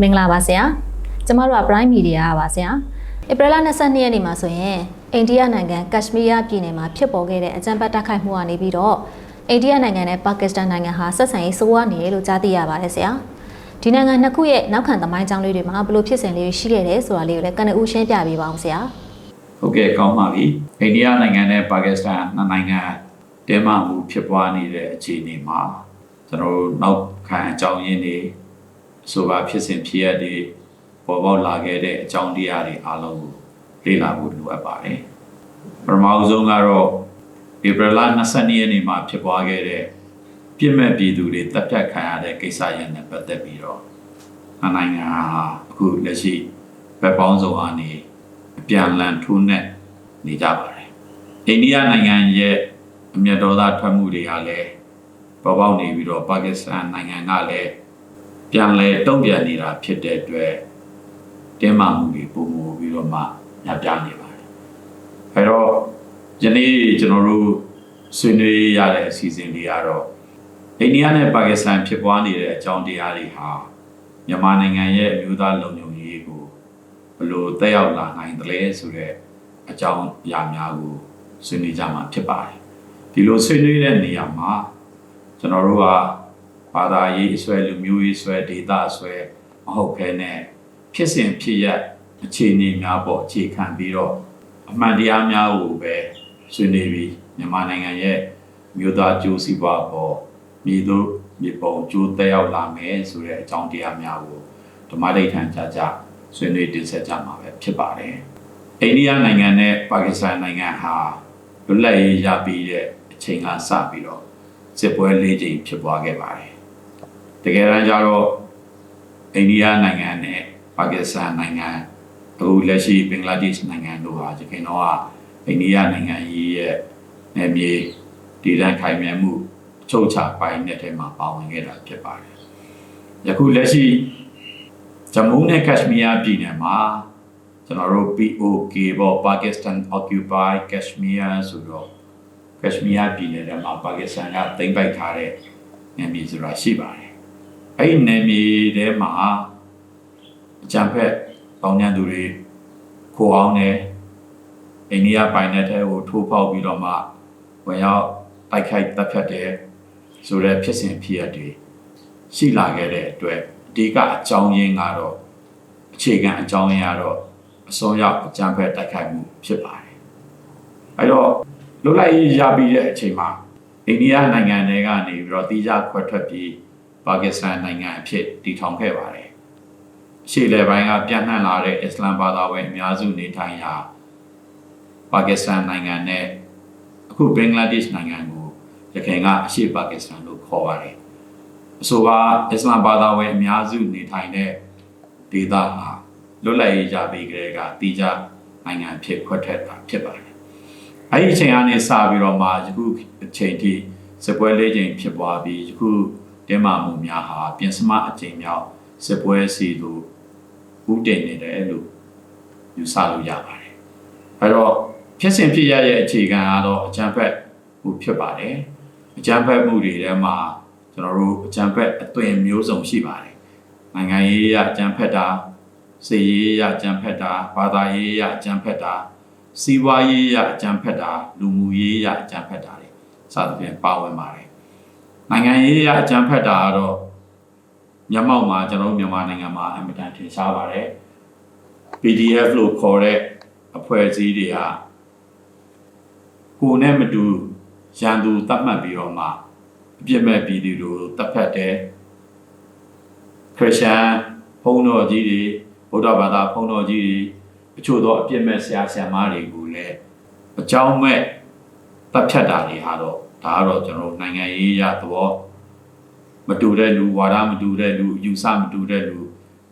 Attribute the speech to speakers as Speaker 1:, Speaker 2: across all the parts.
Speaker 1: မင်္ဂလာပါဆရာကျမတို့က Prime Media ပါဆရာဧပြီလ22ရက်နေ့မှာဆိုရင်အိန္ဒိယနိုင်ငံကက်ရှမီးယားပြည်နယ်မှာဖြစ်ပေါ်ခဲ့တဲ့အကြမ်းဖက်တိုက်ခိုက်မှုကနေပြီးတော့အိန္ဒိယနိုင်ငံနဲ့ပါကစ္စတန်နိုင်ငံဟာဆက်ဆံရေးဆိုးဝါးနေတယ်လို့ကြားသိရပါတယ်ဆရာဒီနိုင်ငံနှစ်ခုရဲ့နောက်ခံသမိုင်းကြောင်းလေးတွေမှာဘယ်လိုဖြစ်စဉ်လေးတွေရှိခဲ့တယ်ဆိုတာလေးကိုလည်းကနဦးရှင်းပြပေးပါအောင်ဆရာ
Speaker 2: ဟုတ်ကဲ့ကောင်းပါပြီအိန္ဒိယနိုင်ငံနဲ့ပါကစ္စတန်နှစ်နိုင်ငံတဲမာမှုဖြစ်ပွားနေတဲ့အခြေအနေမှာကျွန်တော်တို့နောက်ခံအကြောင်းရင်းတွေ ဆိုပါဖြစ်စဉ်ဖြစ်ရတဲ့ပေါ်ပေါက်လာခဲ့တဲ့အကြောင်းတရားတွေအားလုံးကိုလေ့လာဖို့လိုအပ်ပါတယ်ပထမအဆုံးကတော့ဧပြီလ22ရက်နေ့မှာဖြစ်ပွားခဲ့တဲ့ပြစ်မဲ့ပြည်သူတွေတပ်ဖြတ်ခံရတဲ့ကိစ္စရပ်နဲ့ပတ်သက်ပြီးတော့နှစ်နိုင်ငံဟာအခုလက်ရှိဘက်ပေါင်းစုံအနေအပြန်လန်ထိုးနှက်နေကြပါတယ်။အိန္ဒိယနိုင်ငံရဲ့အမျက်တော်သားထွက်မှုတွေကလည်းပေါ်ပေါက်နေပြီးတော့ပါကစ္စတန်နိုင်ငံကလည်း ပြန်လဲတုံ့ပြန်နေတာဖြစ်တဲ့အတွက်တင်းမာမှုတွေပုံမူပြီးတော့မှညပြနေပါတယ်။အဲတော့ယနေ့ကျွန်တော်တို့ဆွေးနွေးရတဲ့အစီအစဉ်လေးကတော့အိန္ဒိယနဲ့ပါကစ္စတန်ဖြစ်ပွားနေတဲ့အကြောင်းတရားတွေဟာမြန်မာနိုင်ငံရဲ့အမျိုးသားလုံခြုံရေးကိုဘယ်လို့တက်ရောက်လာနိုင်သလဲဆိုတဲ့အကြောင်းအရာများကိုဆွေးနွေးကြမှာဖြစ်ပါတယ်ဒီလိုဆွေးနွေးတဲ့နေရာမှာကျွန်တော်တို့က ဘာသာရေးအစွဲလူမျိုးရေးအစွဲဒေသအစွဲမဟုတ်ဘဲနဲ့ဖြစ်စဉ်ဖြစ်ရအခြေအနေများပေါ်အခြေခံပြီးတော့အမှန်တရားများကိုပဲဆွေးနွေးပြီးမြန်မာနိုင်ငံရဲ့မြို့သားကျိုးစီးပွားပေါ်မြေတို့မြေပုံကျိုးတက်ရောက်လာမယ်ဆိုတဲ့အကြောင်းတရားများကိုဓမ္မဒိဋ္ဌံကြကြဆွေးနွေးတင်ဆက်ကြမှာပဲဖြစ်ပါတယ်။အိန္ဒိယနိုင်ငံနဲ့ပါကစ္စတန်နိုင်ငံဟာလွတ်လပ်ရေးရပြီးတဲ့အချိန်ကစပြီးတော့စစ်ပွဲ၄ကြိမ်ဖြစ်ပွားခဲ့ပါတယ်။ တကယ်တမ်းကျတော့အိန္ဒိယနိုင်ငံနဲ့ပါကစ္စတန်နိုင်ငံအခုလက်ရှိဘင်္ဂလားဒေ့ရှ်နိုင်ငံတို့ဟာဒီကိန်းတော့အိန္ဒိယနိုင်ငံကြီးရဲ့နယ်မြေတည်တံ့ခိုင်မြဲမှုအချုပ်ချပိုင်းနဲ့ထဲမှာပါဝင်ခဲ့တာဖြစ်ပါတယ်။ယခုလက်ရှိဂျမူးနဲ့ကက်ရှမီးယားပြည်နယ်မှာကျွန်တော်တို့ POK ပေါ့ Pakistan Occupy Kashmir ဆိုတော့ကက်ရှမီးယားပြည်နယ်ထဲမှာပါကစ္စတန်ကသိမ်းပိုက်ထားတဲ့နယ်မြေဆိုတာရှိပါတယ်။ အဲ့ဒီနယ်မြေထဲမှာအကြံဖက်ပေါင်းညံသူတွေခိုအောင်တယ်အိန္ဒိယပိုင်နယ်ထဲကိုထိုးပေါက်ပြီးတော့မှဝင်ရောက်တိုက်ခိုက်တပ်ဖြတ်တယ်ဆိုတဲ့ဖြစ်စဉ်ဖြစ်ရတွေရှိလာခဲ့တဲ့အတွက်အဓိကအကြောင်းရင်းကတော့အခြေခံအကြောင်းရင်းကတော့အစောရောက်အကြံဖက်တိုက်ခိုက်မှုဖြစ်ပါတယ်။အဲတော့လွတ်လပ်ရေးရပြီးတဲ့အချိန်မှာအိန္ဒိယနိုင်ငံတွေကနေပြီးတော့တိကျခွဲထွက်ပြီး ပါကစ္စတန်နိုင်ငံအဖြစ်တည်ထောင်ခဲ့ပါတယ်။ရှေ့လေပိုင်းကပြန့်နှံ့လာတဲ့အစ္စလမ်ဘာသာဝင်အများစုနေထိုင်ရာပါကစ္စတန်နိုင်ငံနဲ့အခုဘင်္ဂလားဒေ့ရှ်နိုင်ငံကိုရခိုင်ကအရှေ့ပါကစ္စတန်လို့ခေါ်ပါတယ်။အဆိုပါအစ္စလမ်ဘာသာဝင်အများစုနေထိုင်တဲ့ဒေသဟာလွတ်လပ်ရေးရပြီးကြတဲ့ကတိကျနိုင်ငံဖြစ်ခွက်ထက်တာဖြစ်ပါတယ်။အဲဒီအချိန်ကနေစပြီးတော့မှယခုအချိန်ထိစစ်ပွဲလေးချိန်ဖြစ်ပွားပြီးယခု တင်းမာမှုများဟာပြင်စမအချိန်မြောက်စစ်ပွဲစီသို့ဥတည်နေတယ်လို့ယူဆလို့ရပါတယ်။အဲတော့ဖြစ်စဉ်ဖြစ်ရရဲ့အခြေခံကတော့အကြံဖက်မှုဖြစ်ပါတယ်။အကြံဖက်မှုတွေထဲမှာကျွန်တော်တို့အကြံဖက်အသွင်မျိုးစုံရှိပါတယ်။နိုင်ငံရေးရအကြံဖက်တာစေရေးရအကြံဖက်တာဘာသာရေးရအကြံဖက်တာစီးပွားရေးရအကြံဖက်တာလူမှုရေးရအကြံဖက်တာတွေစသဖြင့်ပါဝင်ပါတယ် နိုင်ငံရေးရအကြံဖက်တာကတော့မျက်မှောက်မှာကျွန်တော်တို့မြန်မာနိုင်ငံမှာအမြဲတမ်းထင်ရှားပါတယ် PDF လို့ခေါ်တဲ့အဖွဲ့အစည်းတွေကကိုယ်နဲ့မတူရန်သူတတ်မှတ်ပြီးတော့မှအပြစ်မဲ့ပြည်သူတို့တတ်ဖက်တယ်ခရစ်ယာန်ဘုန်းတော်ကြီးတွေဗုဒ္ဓဘာသာဘုန်းတော်ကြီးတွေအချို့သောအပြစ်မဲ့ဆရာဆရာမတွေကိုလည်းအကြောင်းမဲ့တပ်ဖြတ်တာတွေဟာတော့ ဒါကတော့ကျွန်တော်တို့နိုင်ငံရေးရသဘောမတူတဲ့လူဝါဒမတူတဲ့လူယူဆမတူတဲ့လူ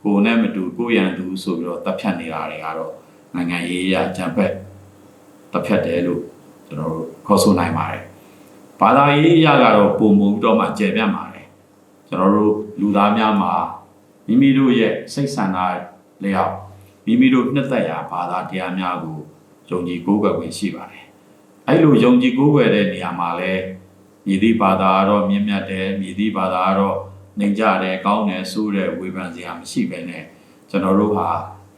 Speaker 2: ကိုယ်နဲ့မတူကိုယ်ရန်သူဆိုပြီးတော့တပ်ဖြတ်နေတာတွေကတော့နိုင်ငံရေးရကြံဖက်တပ်ဖြတ်တယ်လို့ကျွန်တော်တို့ခေါ်ဆိုနိုင်ပါတယ်ဘာသာရေးရကတော့ပုံပုံပြီးတော့မှကျေပြတ်ပါတယ်ကျွန်တော်တို့လူသားများမှာမိမိတို့ရဲ့စိတ်ဆန္ဒလျောက်မိမိတို့နှစ်သက်ရာဘာသာတရားများကိုယုံကြည်ကိုးကွယ်ခွင့်ရှိပါတယ်။ အဲလိုယုံကြည်ကိုးကွယ်တဲ့နေရာမှာလဲမြည်သည့်ဘာသာကတော့မြင့်မြတ်တယ်မြည်သည့်ဘာသာကတော့နေကြတယ်ကောင်းတယ်ဆိုးတယ်ဝေဖန်စရာမရှိပဲနဲ့ကျွန်တော်တို့ဟာ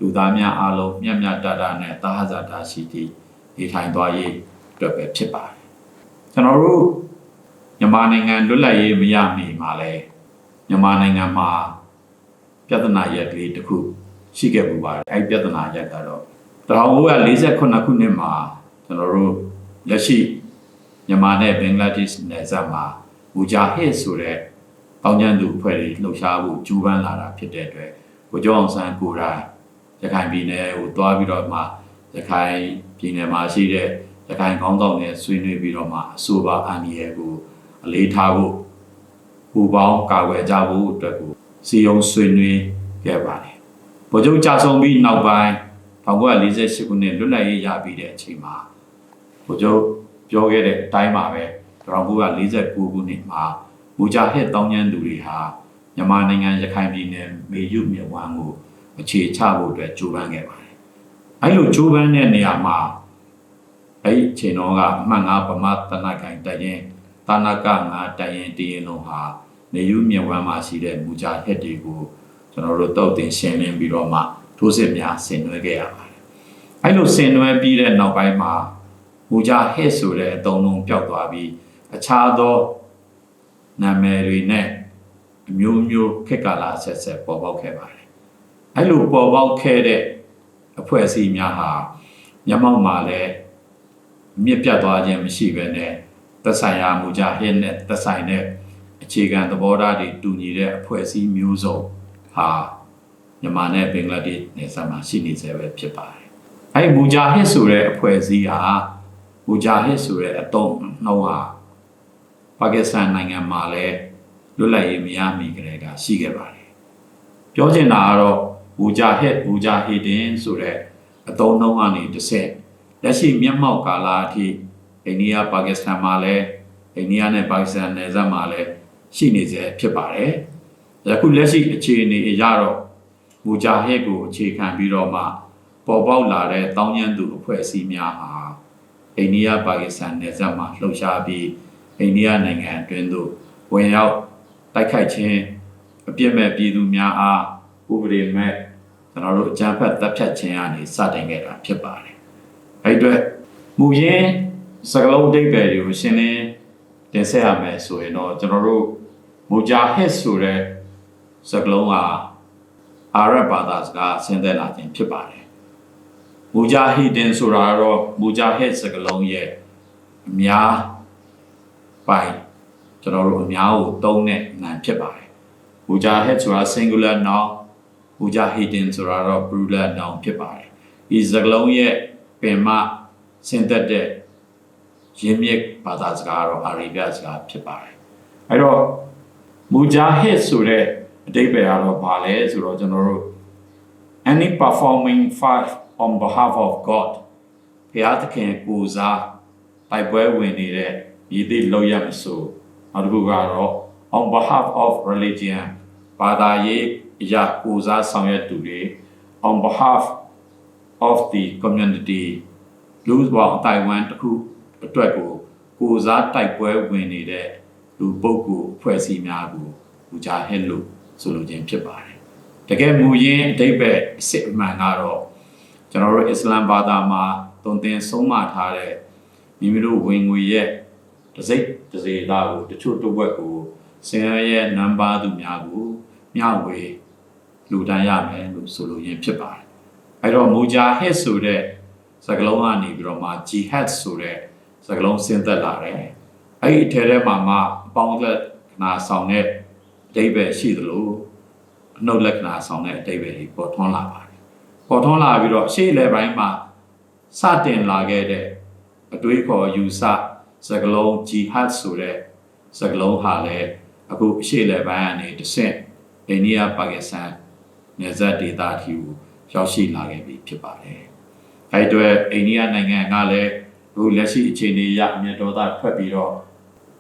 Speaker 2: လူသားများအားလုံးမျက်မျက်တတနဲ့သာဟဇာတာရှိသည့်နေထိုင်သွားရေးအတွက်ပဲဖြစ်ပါတယ်ကျွန်တော်တို့မြန်မာနိုင်ငံလွတ်လပ်ရေးမရမီမှာလဲမြန်မာနိုင်ငံမှာပြဿနာရက်ကလေးတစ်ခုရှိခဲ့ပူပါတယ်အဲ့ဒီပြဿနာရက်ကတော့1948ခုနှစ်မှာကျွန်တော်တို့ လက်ရှိမြန်မာနဲ့ဘင်္ဂလားဒေ့ရှ်နယ်စပ်မှာဘူဂျာဟစ်ဆိုတဲ့ကောင်းကျန်းသူအဖွဲ့တွေလှုပ်ရှားဖို့ကြိုးပမ်းလာတာဖြစ်တဲ့အတွက်ကိုကျောင်းအောင်ဆန်းကိုရာရခိုင်ပြည်နယ်ကိုတွားပြီးတော့မှရခိုင်ပြည်နယ်မှာရှိတဲ့ရခိုင်ကောင်းဆောင်နဲ့ဆွေးနွေးပြီးတော့မှအဆိုပါအန်ဒီရဲ့ကိုအလေးထားဖို့ပူပေါင်းကာကွယ်ကြဖို့အတွက်ကိုစီယုံဆွေးနွေးခဲ့ပါတယ်။ဗိုလ်ချုပ်ကြာဆုံးပြီးနောက်ပိုင်း1948ခုနှစ်လွတ်လပ်ရေးရပြီးတဲ့အချိန်မှာ ဗိုလ်ချုပ်ပြောခဲ့တဲ့အတိုင်းပါပဲ1949ခုနှစ်မှာမူဂျာဟစ်တောင်းကျမ်းသူတွေဟာမြန်မာနိုင်ငံရခိုင်ပြည်နယ်မေယုမြဝန်းကိုအခြေချဖို့အတွက်ကြိုးပမ်းခဲ့ပါတယ်။အဲလိုကြိုးပမ်းတဲ့နေရာမှာအဲ့ဒီအချိန်တော့ကအမှန်ငါဗမာတနကိုင်တရင်တာနာကငါတရင်တရင်လုံးဟာနေယူမြဝန်းမှာရှိတဲ့မူဂျာဟစ်တွေကိုကျွန်တော်တို့တုတ်တင်ရှင်းလင်းပြီးတော့မှထိုးစစ်များဆင်နွှဲခဲ့ရပါတယ်။အဲလိုဆင်နွှဲပြီးတဲ့နောက်ပိုင်းမှာ မူဂျာဟစ်ဆိုတဲ့အသုံးလုံးပျောက်သွားပြီးအခြားသောနာမည်တွေနဲ့အမျိုးမျိုးခက်ကာလာဆက်ဆက်ပေါ်ပေါက်ခဲ့ပါတယ်။အဲလိုပေါ်ပေါက်ခဲ့တဲ့အဖွဲ့အစည်းများဟာညမောက်မှာလည်းမြင့်ပြတ်သွားခြင်းမရှိဘဲနဲ့သက်ဆိုင်ရာမူဂျာဟစ်နဲ့သက်ဆိုင်တဲ့အခြေခံသဘောထားတွေတူညီတဲ့အဖွဲ့အစည်းမျိုးစုံဟာမြန်မာနဲ့ဘင်္ဂလားဒေ့ရှ်နယ်စပ်မှာရှိနေစေပဲဖြစ်ပါတယ်။အဲဒီမူဂျာဟစ်ဆိုတဲ့အဖွဲ့အစည်းဟာ မူဂျာဟစ်ဆိုတဲ့အတုံးနှုံးဟာပါကစ္စတန်နိုင်ငံမှာလည်းလွတ်လပ်ရေးမရမီကလေးကရှိခဲ့ပါတယ်။ပြောချင်တာကတော့မူဂျာဟစ်မူဂျာဟီဒင်ဆိုတဲ့အတုံးနှုံးကနေတစ်ဆက်လက်ရှိမျက်မှောက်ကာလအထိအိန္ဒိယပါကစ္စတန်မှာလည်းအိန္ဒိယနဲ့ပါကစ္စတန်နယ်စပ်မှာလည်းရှိနေစေဖြစ်ပါတယ်။ယခုလက်ရှိအခြေအနေအရတော့မူဂျာဟစ်ကိုအခြေခံပြီးတော့မှပေါ်ပေါက်လာတဲ့တောင်းကျမ်းသူအဖွဲ့အစည်းများဟာ အိန္ဒိယပါကစ္စတန်နယ်စပ်မှာလှုပ်ရှားပြီးအိန္ဒိယနိုင်ငံအတွင်းသို့ဝင်ရောက်တိုက်ခိုက်ခြင်းအပြစ်မဲ့ပြည်သူများအားဥပဒေမဲ့ကျွန်တော်တို့အကြမ်းဖက်တပ်ဖြတ်ခြင်းအနေစတင်ခဲ့တာဖြစ်ပါတယ်။အဲ့အတွက်မူရင်းစကလုံးအဓိပ္ပာယ်တွေကိုရှင်းလင်းတင်ဆက်ရမယ်ဆိုရင်တော့ကျွန်တော်တို့မူဂျာဟစ်ဆိုတဲ့စကလုံးဟာအာရဗ်ဘာသာစကားဆင်းသက်လာခြင်းဖြစ်ပါတယ်။ မူဂျာဟီဒင်ဆိုတာကတော့မူဂျာဟစ်စကလုံးရဲ့အများပိုင်ကျွန်တော်တို့အများကိုသုံးတဲ့နာမ်ဖြစ်ပါတယ်။မူဂျာဟစ်ဆိုတာ singular noun မူဂျာဟီဒင်ဆိုတာတော့ plural noun ဖြစ်ပါတယ်။ဒီစကလုံးရဲ့ပင်မဆင်းသက်တဲ့ရင်းမြစ်ဘာသာစကားတော့အာရေဗျစကားဖြစ်ပါတယ်။အဲတော့မူဂျာဟစ်ဆိုတဲ့အဓိပ္ပာယ်ကတော့ဘာလဲဆိုတော့ကျွန်တော်တို့ any performing five on behalf of God ဘုရားသခင်ကိုစားတိုက်ပွဲဝင်နေတဲ့ဤသည့်လောက်ရမဆိုနောက်တစ်ခုကတော့ on behalf of religion ဘာသာရေးအရာကိုစားဆောင်ရွက်သူတွေ on behalf of the community လူ့ဘောင်တိုင်ဝမ်တစ်ခုအတွက်ကိုကိုစားတိုက်ပွဲဝင်နေတဲ့လူပုဂ္ဂိုလ်အဖွဲ့အစည်းများကိုလူကြဟဲ့လို့ဆိုလိုခြင်းဖြစ်ပါတယ်တကယ်မူရင်းအတိတ်ပဲအစ်အမှန်ကတော့ ကျွန်တော်တို့အစ္စလမ်ဘာသာမှာတုံသင်ဆုံးမထားတဲ့မိမိတို့ဝင်ငွေရဲ့တစိတ်တစေသားကိုတချို့တစ်ဝက်ကိုဆင်းရဲရဲ့နံပါတ်သူများကိုမျှဝေလူတန်းရမယ်လို့ဆိုလိုရင်းဖြစ်ပါတယ်အဲ့တော့မူဂျာဟစ်ဆိုတဲ့စကလုံးကနေပြီးတော့မှဂျီဟတ်ဆိုတဲ့စကလုံးဆင်းသက်လာတယ်အဲ့ဒီအထဲထဲမှာမှအပေါင်းလက်ခနာဆောင်တဲ့အဓိပ္ပာယ်ရှိသလိုအနှုတ်လက္ခဏာဆောင်တဲ့အဓိပ္ပာယ်တွေပေါ်ထွန်းလာပါတယ် ပေါ်ထွန်းလာပြီးတော့ရှေ့လေပိုင်းမှာစတင်လာခဲ့တဲ့အတွေးခေါ်ယူဆစကလုံးဂျီဟတ်ဆိုတဲ့စကလုံးဟာလည်းအခုရှေ့လေပိုင်းကနေတစ်ဆင့်အိန္ဒိယပါကစ္စတန်နယ်စပ်ဒေသအထိကိုရောက်ရှိလာခဲ့ပြီဖြစ်ပါတယ်။အဲအတွက်အိန္ဒိယနိုင်ငံကလည်းအခုလက်ရှိအခြေအနေအရအမြတ်တော်သားထွက်ပြီးတော့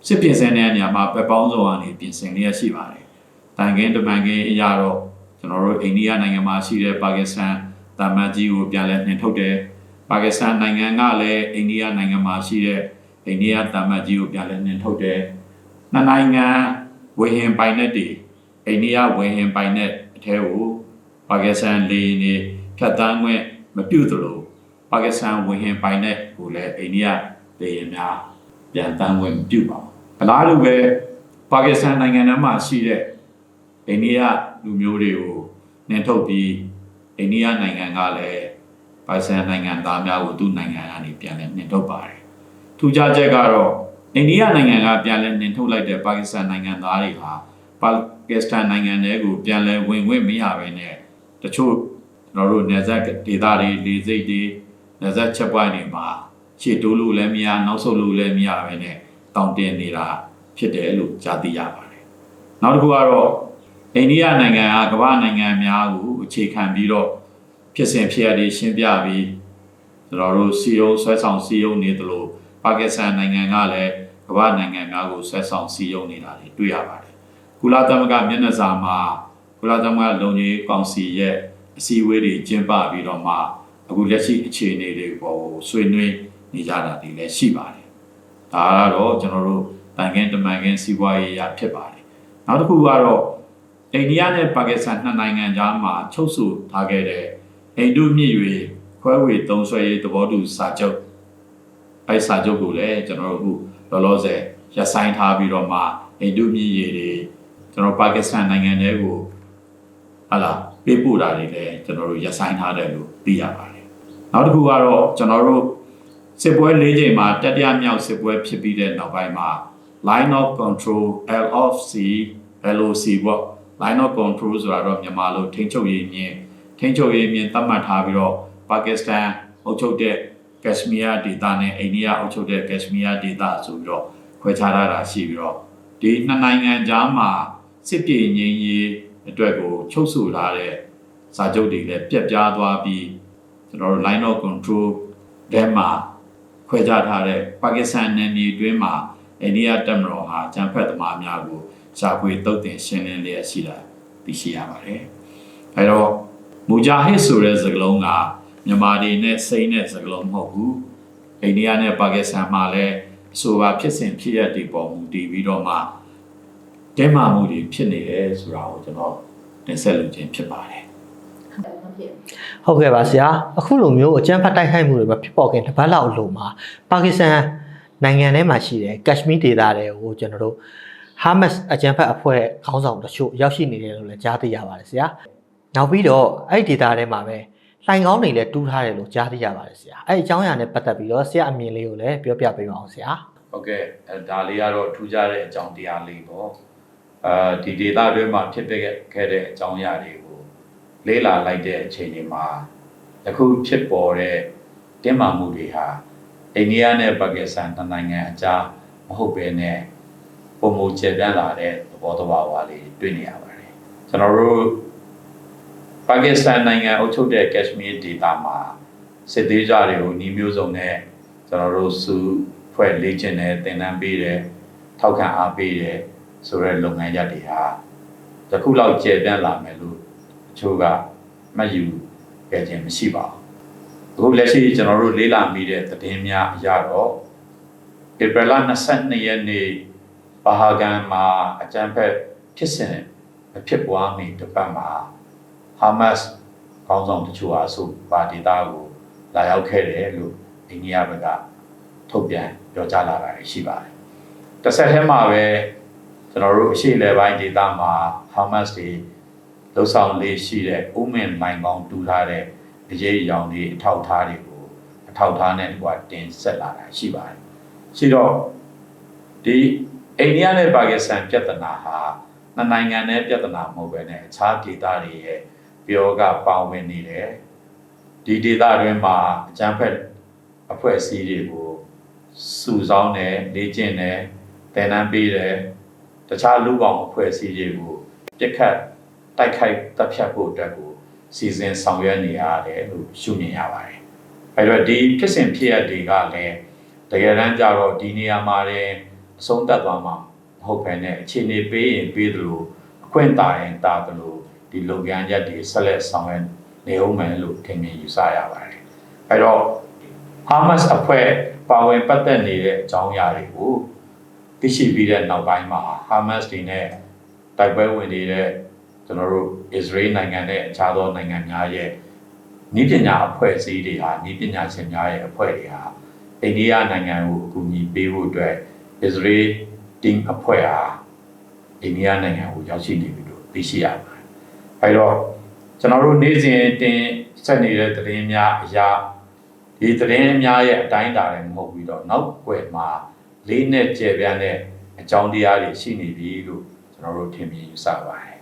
Speaker 2: စစ်ပြင်ဆင်တဲ့နေရာမှာပက်ပေါင်းစုံကနေပြင်ဆင်လျက်ရှိပါတယ်။တန်ခင်းတမန်ခင်းအရာတော့ကျွန်တော်တို့အိန္ဒိယနိုင်ငံမှာရှိတဲ့ပါကစ္စတန် တာမန်ကြီးကိုပြန်လည်နှင်ထုတ်တယ်။ပါကစ္စတန်နိုင်ငံကလည်းအိန္ဒိယနိုင်ငံမှာရှိတဲ့အိန္ဒိယတာမန်ကြီးကိုပြန်လည်နှင်ထုတ်တယ်။နှစ်နိုင်ငံဝေဟင်ပိုင်နက်တွေအိန္ဒိယဝင်ရင်ပိုင်တဲ့အထဲကိုပါကစ္စတန်လေနေဖြတ်တန်းခွင့်မပြုသလိုပါကစ္စတန်ဝင်ရင်ပိုင်တဲ့ကိုလည်းအိန္ဒိယလေရင်များပြန်တန်းခွင့်မပြုပါဘူးအလားတူပဲပါကစ္စတန်နိုင်ငံထဲမှာရှိတဲ့အိန္ဒိယလူမျိုးတွေကိုနှင်ထုတ်ပြီး အိန္ဒိယနိုင်ငံကလည်းပါကစ္စတန်နိုင်ငံသားများကိုသူ့နိုင်ငံကနေပြန်လည်နှင်ထုတ်ပါတယ်ထူးခြားချက်ကတော့အိန္ဒိယနိုင်ငံကပြန်လည်နှင်ထုတ်လိုက်တဲ့ပါကစ္စတန်နိုင်ငံသားတွေဟာပါကစ္စတန်နိုင်ငံတွေကိုပြန်လည်ဝင်ခွင့်မရဘဲနဲ့တချို့ကျွန်တော်တို့နေဆက်ဒေသတွေလေစိတ်တွေနေဆက်ချက်ပွိုင်းတွေမှာရှေ့တိုးလို့လည်းမရနောက်ဆုတ်လို့လည်းမရဘဲနဲ့တောင်းတင်နေတာဖြစ်တယ်လို့ကြားသိရပါတယ်။နောက်တစ်ခုကတော့ အိန္ဒိယနိုင်ငံကကမ္ဘာနိုင်ငံများကိုအခြေခံပြီးတော့ဖြစ်စဉ်ဖြစ်ရတွေရှင်းပြပြီးကျွန်တော်တို့စီယုံဆွဲဆောင်စီယုံနေသလိုပါကစ္စတန်နိုင်ငံကလည်းကမ္ဘာနိုင်ငံများကိုဆွဲဆောင်စီယုံနေတာတွေတွေ့ရပါတယ်။ကုလသမဂ္ဂမျက်နှာစာမှာကုလသမဂ္ဂလုံခြုံရေးကောင်စီရဲ့အစည်းအဝေးတွေကျင်းပပြီးတော့မှအခုလက်ရှိအခြေအနေတွေပေါ်ကိုဆွေးနွေးနေကြတာတွေလည်းရှိပါတယ်။ဒါကတော့ကျွန်တော်တို့တန်ခင်းတမန်ခင်းစီးပွားရေးရဖြစ်ပါတယ်။နောက်တစ်ခုကတော့ အိန္ဒိယနဲ့ပါကစ္စတန်နှစ်နိုင်ငံကြားမှာချုပ်ဆိုထားခဲ့တဲ့အိန္ဒုမြစ်၍ခွဲဝေသုံးစွဲရေးသဘောတူစာချုပ်အဲစာချုပ်ကိုလည်းကျွန်တော်တို့အခုလောလောဆယ်ရပ်ဆိုင်းထားပြီးတော့မှအိန္ဒုမြစ်ရေတွေကျွန်တော်ပါကစ္စတန်နိုင်ငံတွေကိုဟာလာပေးပို့တာတွေလည်းကျွန်တော်တို့ရပ်ဆိုင်းထားတယ်လို့သိရပါတယ်။နောက်တစ်ခုကတော့ကျွန်တော်တို့စစ်ပွဲ၄ချိန်မှာတတိယမြောက်စစ်ပွဲဖြစ်ပြီးတဲ့နောက်ပိုင်းမှာ line of control LOC LOC ပေါ့ line of control ဆိုတာတော့မြန်မာလိုထိန်းချုပ်ရေးမြင်းထိန်းချုပ်ရေးမြင်းသတ်မှတ်ထားပြီးတော့ပါကစ္စတန်အုပ်ချုပ်တဲ့ကက်ရှမီးယားဒေသနဲ့အိန္ဒိယအုပ်ချုပ်တဲ့ကက်ရှမီးယားဒေသဆိုပြီးတော့ခွဲခြားထားတာရှိပြီးတော့ဒီနှစ်နိုင်ငံကြားမှာစစ်ပြေငြိမ်းရေးအတွက်ကိုချုပ်ဆိုထားတဲ့စာချုပ်တွေလည်းပြက်ပြားသွားပြီးကျွန်တော်တို့ line of control ထဲမှာခွဲခြားထားတဲ့ပါကစ္စတန်နယ်မြေတွင်းမှာအိန္ဒိယတပ်မတော်ဟာဂျမ်ဖက်သမားများကို ရှာဖွေတုတ်တင်ရှင်းလင်းလျက်ရှိတာသိရှိရပါတယ်။အဲတော့မူဂျာဟစ်ဆိုတဲ့စကားလုံးကမြန်မာတွေနဲ့စိတ်နဲ့စကားလုံးမဟုတ်ဘူး။အိန္ဒိယနဲ့ပါကစ္စတန်မှာလည်းအဆိုပါဖြစ်စဉ်ဖြစ်ရတဲ့ပုံမူတည်ပြီးတော့မှတဲမာမှုတွေဖြစ်နေတယ်ဆိုတာကိုကျွန်တော်တင်ဆက်လိုခြင်းဖြစ်ပါတယ်
Speaker 3: ဟုတ်ကဲ့ပါဆရာအခုလိုမျိုးအကြမ်းဖက်တိုက်ခိုက်မှုတွေမဖြစ်ပေါ်ခင်တစ်ပတ်လောက်အလိုမှာပါကစ္စတန်နိုင်ငံထဲမှာရှိတဲ့ကက်ရှမီးဒေသတွေကိုကျွန်တော်တို့ ဟာမတ်အကြမ်းဖက်အဖွဲ့ခေါင်းဆောင်တချို့ရောက်ရှိနေတယ်လို့လည်းကြားသိရပါတယ်ဆရာနောက်ပြီးတော့အဲ့ဒီဒေသထဲမှာပဲလှိုင်ကောင်းတွေလည်းတူးထားတယ်လို့ကြားသိရပါတယ်ဆရာအဲ့ဒီအကြောင်းအရာနဲ့ပတ်သက်ပြီးတော့ဆရာအမြင်လေးကိုလည်းပြောပြပေးပါအောင်ဆရာ
Speaker 2: ဟုတ်ကဲ့အဲဒါလေးကတော့ထူးခြားတဲ့အကြောင်းတရားလေးပေါ့အာဒီဒေတာတွင်းမှာဖြစ်ပခဲ့တဲ့အကြောင်းအရာတွေကိုလေးလာလိုက်တဲ့အချိန်တွေမှာယခုဖြစ်ပေါ်တဲ့တင်းမာမှုတွေဟာအိန္ဒိယနဲ့ပါကစ္စတန်နှစ်နိုင်ငံအကြားမဟုတ်ဘဲနဲ့ ပုံမူကျေပြန့်လာတဲ့သဘောတဘာဝလေးတွေ့နေရပါတယ်ကျွန်တော်တို့ပါကစ္စတန်နိုင်ငံအုပ်ချုပ်တဲ့ကက်ရှမီးဒေသမှာစစ်သေးကြတွေကိုနှီးမျိုးစုံနဲ့ကျွန်တော်တို့စုဖွဲ့လေ့ကျင့်တယ်သင်တန်းပေးတယ်ထောက်ခံအားပေးတယ်ဆိုတဲ့လုပ်ငန်းရပ်တွေဟာတခုလောက်ကျေပြန့်လာမယ်လို့အချို့ကမှတ်ယူခဲ့ခြင်းမရှိပါဘူးအခုလက်ရှိကျွန်တော်တို့လေးလာမိတဲ့သတင်းများအရတော့ဧပြီလ22ရက်နေ့ ဘာဟာကန်မှာအကြမ်းဖက်ဖြစ်စဉ်မဖြစ်ပွားမီတစ်ပတ်မှာဟာမတ်ခေါင်းဆောင်တချို့အားဆိုပါဒေတာကိုလာရောက်ခဲ့တယ်လို့အိန္ဒိယဘက်ကထုတ်ပြန်ပြောကြားလာတာရှိပါတယ်။တစ်ဆက်တည်းမှာပဲကျွန်တော်တို့အရှိလေပိုင်းဒေတာမှာဟာမတ်တွေလှုပ်ဆောင်လေးရှိတဲ့ဥမင်လိုင်ကောင်းတူထားတဲ့အရေးအယောင်တွေအထောက်အထားတွေကိုအထောက်အထားနဲ့ဒီကတင်ဆက်လာတာရှိပါတယ်။ရှိတော့ဒီ အိန္ဒိယနဲ့ပါကစ္စတန်ပြဿနာဟာနှစ်နိုင်ငံနဲ့ပြဿနာမဟုတ်ပဲနဲ့အခြားဒေသတွေရဲ့ပြောကပါဝင်နေတယ်ဒီဒေသတွင်းမှာအကြမ်းဖက်အဖွဲ့အစည်းတွေကိုစုဆောင်းတယ်လေ့ကျင့်တယ်သင်တန်းပေးတယ်တခြားလူပေါင်းအဖွဲ့အစည်းတွေကိုပြစ်ခတ်တိုက်ခိုက်တပ်ဖြတ်ဖို့အတွက်ကိုစီစဉ်ဆောင်ရွက်နေရတယ်လို့ရှုမြင်ရပါတယ်အဲတော့ဒီဖြစ်စဉ်ဖြစ်ရတွေကလည်းတကယ်တမ်းကျတော့ဒီနေရာမှာလည်းအ ဆုံးသတ်သွားမှာမဟုတ်ဘဲနဲ့အခြေအနေပေးရင်ပေးသလိုအခွင့်တာရင်တာသလိုဒီလုပ်ငန်းချက်တွေဆက်လက်ဆောင်ရွက်နေအောင်မယ်လို့ထင်မြင်ယူဆရပါတယ်။အဲတော့ Hamas အဖွဲ့ပါဝင်ပတ်သက်နေတဲ့အကြောင်းအရာတွေကိုသိရှိပြီးတဲ့နောက်ပိုင်းမှာ Hamas တွေနဲ့တိုက်ပွဲဝင်နေတဲ့ကျွန်တော်တို့အစ္စရေးနိုင်ငံနဲ့အခြားသောနိုင်ငံများရဲ့ဤပညာအဖွဲ့အစည်းတွေဟာဤပညာရှင်များရဲ့အဖွဲ့တွေဟာအိန္ဒိယနိုင်ငံကိုအကူအညီပေးဖို့အတွက် အစ္စရေး team အဖွဲ့ဟာအိန္ဒိယနိုင်ငံကိုရောက်ရှိနေပြီလို့သိရှိရပါတယ်။အဲတော့ကျွန်တော်တို့နေ့စဉ်တင်ဆက်နေတဲ့သတင်းများအရာဒီသတင်းများရဲ့အတိုင်းအတာတွေမဟုတ်ပြီးတော့နောက်ွယ်မှာလေးနဲ့ကျေပြန့်တဲ့အကြောင်းတရားတွေရှိနေပြီလို့ကျွန်တော်တို့ထင်မြင်ယူဆပါတယ်